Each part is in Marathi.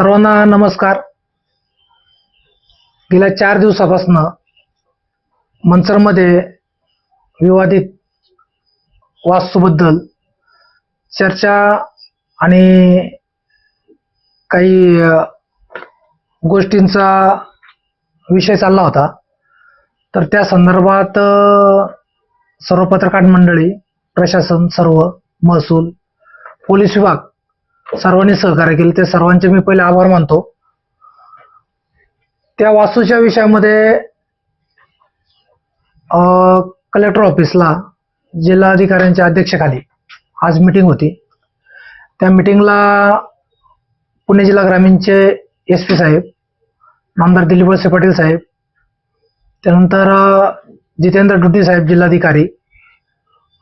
सर्वांना नमस्कार. गेल्या चार दिवसापासून मंचरमध्ये विवादित वास्तूबद्दल चर्चा आणि काही गोष्टींचा विषय चालला होता. तर त्या संदर्भात सर्व पत्रकार मंडळी प्रशासन सर्व महसूल पोलीस विभाग सर्वांनी सहकार्य केले. ते सर्वांचे मी पहिले आभार मानतो. त्या वास्तूच्या विषयामध्ये कलेक्टर ऑफिसला जिल्हाधिकाऱ्यांच्या अध्यक्षखाली आज मीटिंग होती. त्या मिटिंगला पुणे जिल्हा ग्रामीणचे एस पी साहेब नामदार दिलीप वळसे पाटील साहेब त्यानंतर जितेंद्र डुटी साहेब जिल्हाधिकारी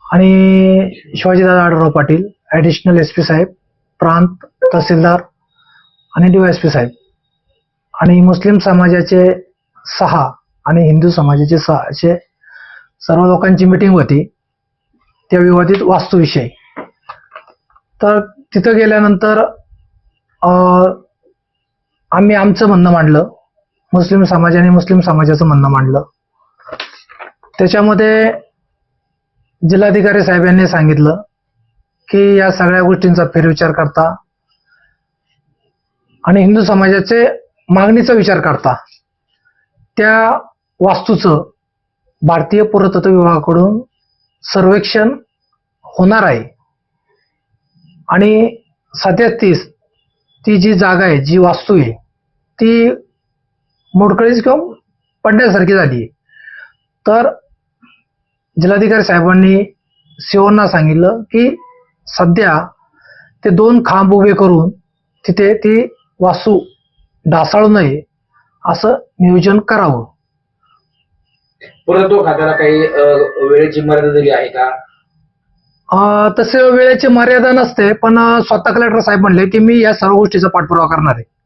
आणि Shivajidada Adhalrao Patil additional S P साहेब प्रांत तहसीलदार आणि डी एस पी साहेब. आणि मुस्लिम समाजाचे सहा आणि हिंदू समाजाचे सहा असे सर्व लोकांची मिटिंग होती. त्या विवादित वास्तूविषयी तर तिथं गेल्यानंतर अं, आम्ही आमचं म्हणणं मांडलं. मुस्लिम समाजाने मुस्लिम समाजाचं म्हणणं मांडलं. त्याच्यामध्ये जिल्हाधिकारी साहेब यांनी सांगितलं की या सगळ्या गोष्टींचा फेरविचार करता. आणि हिंदू समाजाचे मागणीचा विचार करता. त्या वास्तूचं भारतीय पुरातत्व विभागाकडून सर्वेक्षण होणार आहे. आणि सध्या तीस ती जी जागा आहे जी वास्तू आहे ती मोडकळीच किंवा पडण्यासारखी झाली तर जिल्हाधिकारी साहेबांनी सीओना सांगितलं की सध्या ते दोन खांब उभे करून तिथे ती वास्तू ढासाळू नये असं नियोजन करावं. पुरातत्व खात्याला काही वेळेची मर्यादा दिली आहे का? अं, तसे वेळेची मर्यादा नसते पण स्वतः कलेक्टर साहेब म्हणले की मी या सर्व गोष्टीचा पाठपुरावा करणार आहे.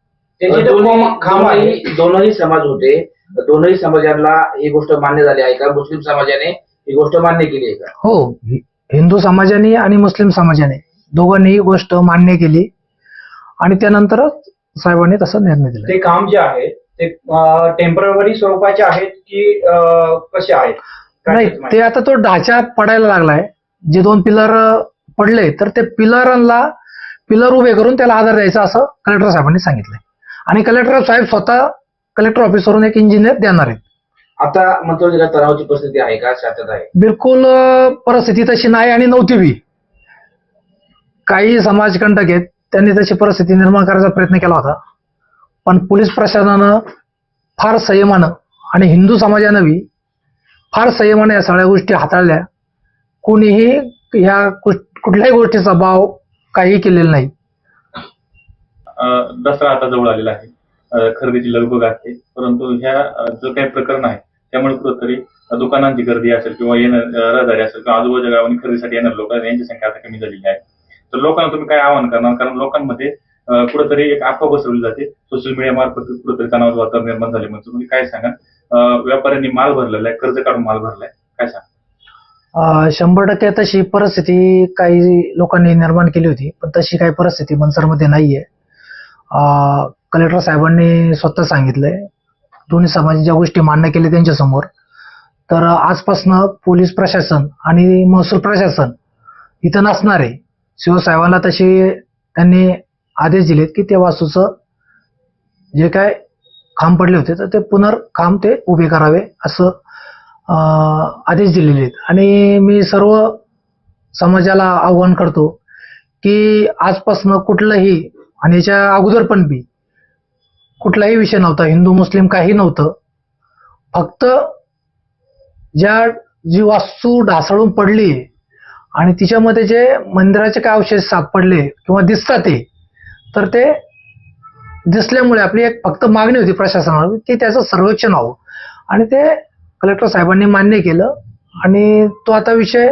दोन्ही खांब- खांब आहे. दोन्ही- समाज होते. दोनही समाजाला ही गोष्ट मान्य झाली आहे का? मुस्लिम समाजाने ही गोष्ट मान्य केली आहे का? हि- हिंदू समाजाने आणि मुस्लिम समाजाने दोघांनी ही गोष्ट मान्य केली. आणि त्यानंतरच साहेबांनी तसा निर्णय दिला. ते काम जे आहे ते टेंपररी स्वरूपाचे आहेत की कसे आहेत? नाही? ते आता तो ढाचा पडायला लागलाय. जे दोन पिलर पडले तर ते पिलरांना पिलर उभे करून त्याला आधार द्यायचा असं कलेक्टर साहेबांनी सांगितलंय. आणि कलेक्टर साहेब स्वतः कलेक्टर ऑफिसवरून एक इंजिनियर देणार आहेत. आता मंत्र जिल्ह्यात तणावाची परिस्थिती आहे का? शांतत आहे. बिलकुल अं, परिस्थिती तशी नाही आणि नव्हती बी. काही समाजकंटक आहेत त्यांनी तशी परिस्थिती निर्माण करायचा प्रयत्न केला होता. पण पोलीस प्रशासनानं फार संयमानं आणि हिंदू समाजानं बी फार संयमानं या सगळ्या गोष्टी हाताळल्या. कोणीही ह्या कुठ- कुठल्याही गोष्टीचा भाव काही केलेला नाही. अ, दसरा आता जवळ आलेला आहे. अ, खरेदीची लगबग आहे परंतु ह्या अ, जो काही प्रकरण आहे त्यामुळे कुठंतरी दुकानांची गर्दी असेल किंवा येणं रहदारी असेल किंवा आजूबाजूच्या गावांनी खरेदीसाठी येणार लोक यांची संख्या आता कमी झालेली आहे. तर लोकांना तुम्ही काय आवाहन करणार? कारण लोकांमध्ये कुठंतरी एक अफवा बसवली जाते. सोशल मीडिया मार्फत कुठंतरी तणावाचं वातावरण निर्माण झाले म्हणजे तुम्ही काय सांगा व्यापाऱ्यांनी माल भरलेला आहे कर्ज काढून माल भरलाय काय सांगा शंभर टक्के तशी परिस्थिती काही लोकांनी निर्माण केली होती पण तशी काही परिस्थिती मनसरमध्ये नाहीये. कलेक्टर साहेबांनी स्वतः सांगितलंय दोन्ही समाजाच्या गोष्टी मान्य केल्या त्यांच्यासमोर. तर आजपासनं पोलीस प्रशासन आणि महसूल प्रशासन इथं नसणार आहे शिवसाहेबांना तसे त्यांनी आदेश दिलेत की त्या वास्तूचं जे काय खांब पडले होते तर ते पुनर्खांब ते उभे करावे असं आदेश दिलेले आहेत. आणि मी सर्व समाजाला आव्हान करतो की आजपासनं कुठलंही आणि याच्या अगोदर पण बी कुठलाही विषय नव्हता. हिंदू मुस्लिम काही नव्हतं. फक्त ज्या जी वास्तू ढासळून पडली आणि तिच्यामध्ये जे मंदिराचे काय अवशेष सापडले किंवा दिसतात ते तर ते दिसल्यामुळे आपली एक फक्त मागणी होती प्रशासनावर की त्याचं सर्वेक्षण व्हावं. आणि ते कलेक्टर साहेबांनी मान्य केलं आणि तो आता विषय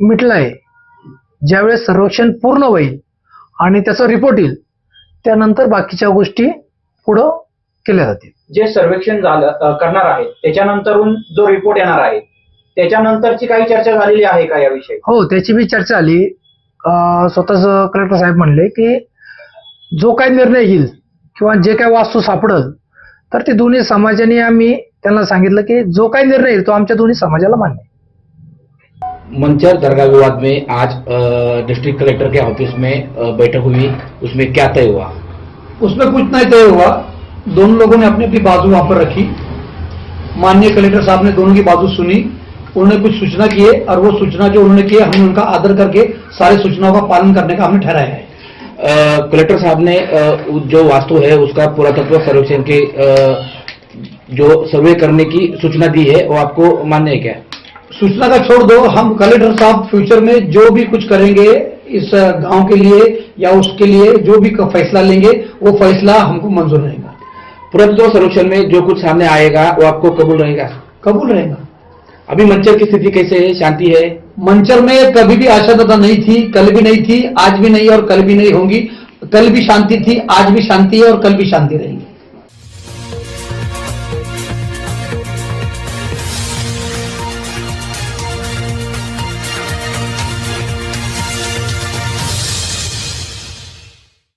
मिटला आहे ज्यावेळेस सर्वेक्षण पूर्ण होईल आणि त्याचा रिपोर्ट येईल त्यानंतर बाकीच्या गोष्टी पुढं केल्या जातील. जे सर्वेक्षण झालं करणार आहे त्याच्यानंतरून जो रिपोर्ट येणार आहे त्याच्यानंतरची काही चर्चा झालेली आहे का याविषयी? हो त्याची बी चर्चा आली. स्वतःच कलेक्टर साहेब म्हणले की जो काही निर्णय येईल किंवा जे काही वास्तू सापडल तर ते दोन्ही समाजाने आम्ही त्यांना सांगितलं की जो काही निर्णय येईल तो आमच्या दोन्ही समाजाला मान्य आहे. मंचर दरगाह विवाद में आज डिस्ट्रिक्ट कलेक्टर के ऑफ़िस में बैठक हुई। उसमें क्या तय हुआ? उसमें कुछ नहीं तय हुआ। दोनों लोगों ने अपनी अपनी बाजू वहाँ पर रखी। माननीय कलेक्टर साहब ने दोनों की बाजू सुनी। उन्होंने कुछ सूचना किए और वो सूचना जो उन्होंने किए हमने उनका आदर करके सारी सूचनाओं का पालन करने का हमने ठहराया है। कलेक्टर साहब ने अ, जो वास्तु है उसका पुरातत्व सर्वेक्षण के अ, जो सर्वे करने की सूचना दी है वो आपको मान्य है क्या? सूचना का छोड़ दो, हम कलेक्टर साहब फ्यूचर में जो भी कुछ करेंगे इस गाँव के लिए या उसके लिए जो भी फैसला लेंगे, वो फैसला हमको मंजूर रहेगा। पुरातत्व सर्वेक्षण में जो कुछ सामने आएगा, वो आपको कबूल रहेगा। कबूल रहेगा। अभी मंचर की स्थिति कैसे है? शांति है? मंचर में कभी भी अशांतता नहीं थी, कल भी नहीं थी, आज भी नहीं और कल भी नहीं होंगी। कल भी शांति थी, आज भी शांति है और कल भी शांति रहेगी।